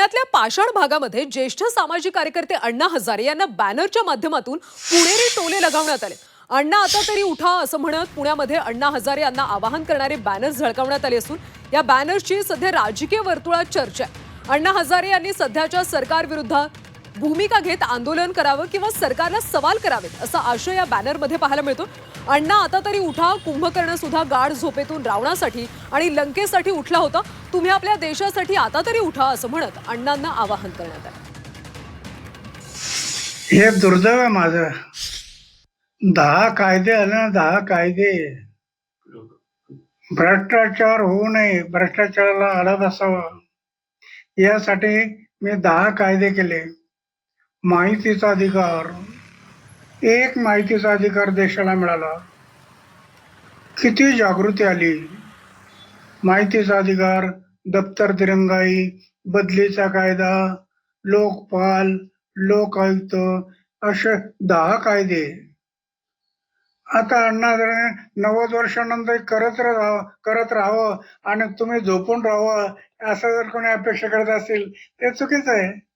पुण्यातल्या पाषाण भागामध्ये ज्येष्ठ सामाजिक कार्यकर्ते अण्णा हजारे यांना बॅनरच्या माध्यमातून पुणेरी टोले लगावण्यात आले. अण्णा आता तरी उठा असं म्हणत पुण्यामध्ये अण्णा हजारे यांना आवाहन करणारे बॅनर्स झळकावण्यात आले असून या बॅनर्सची सध्या राजकीय वर्तुळात चर्चा आहे. अण्णा हजारे यांनी सध्याच्या सरकारविरुद्ध भूमिका घेत आंदोलन करावं किंवा सरकारला सवाल करावेत असा आशय या बॅनरमध्ये पाहायला मिळतो. अण्णा आता तरी उठा कुंभकर्ण सुद्धा गाढ झोपेतून रावणासाठी आणि लंकेसाठी उठला होता. तुम्ही आपल्या देशासाठी आता तरी उठा असं म्हणत अण्णांना आवाहन करण्यात आलं. हे दुर्दैव आहे माझं. दहा कायदे आले ना दहा कायदे. भ्रष्टाचार होऊ नये भ्रष्टाचाराला आळा असावा यासाठी मी दहा कायदे केले. माहितीचा अधिकार एक माहितीचा अधिकार देशाला मिळाला. किती जागृती आली. माहितीचा अधिकार दप्तर दिरंगाई बदलीचा कायदा लोकपाल लोक आयुक्त असे दहा कायदे. आता अण्णा जरा नव्वद वर्षानंतर करत राहावं करत राहावं आणि तुम्ही झोपून राहावं असं जर कोणी अपेक्षा करत असेल ते चुकीचं आहे.